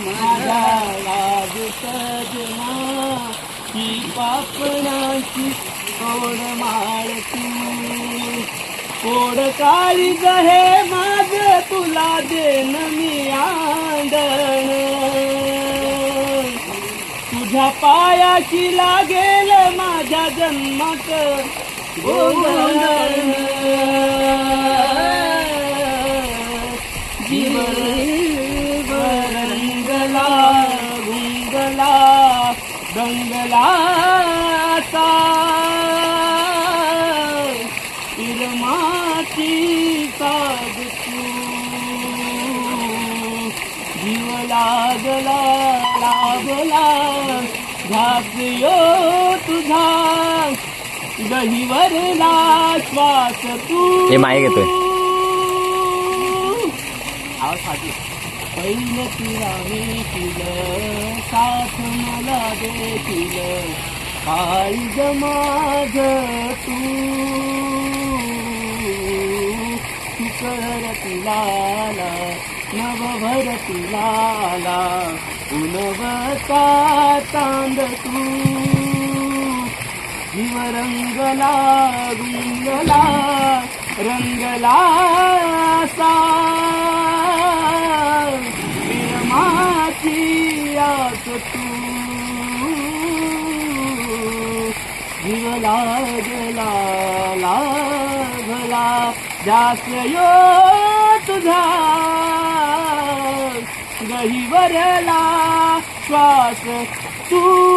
माझा लाज सजना ही पापणाची कोड माळती. कोड काळी हे माझ तुला देन मी आंदण. तुझ्या पायाची लागेल माझ्या जन्मात गोंधळ. दंगला इरमाची साध तू जीव लागला लाभला घास यो तुझा. गहीवरला श्वास तू. हे माईक येतोय. आवाज फाटी. पहिलं तुला भेटील साथ मला देतील आई माझ तू? तू कर तुलाला नव भर तुलाला उनवता तांद तू. जीव रंगला रंगला रंगला तू जीव लागला लागला जास यो तुझा गहीवरला श्वास तू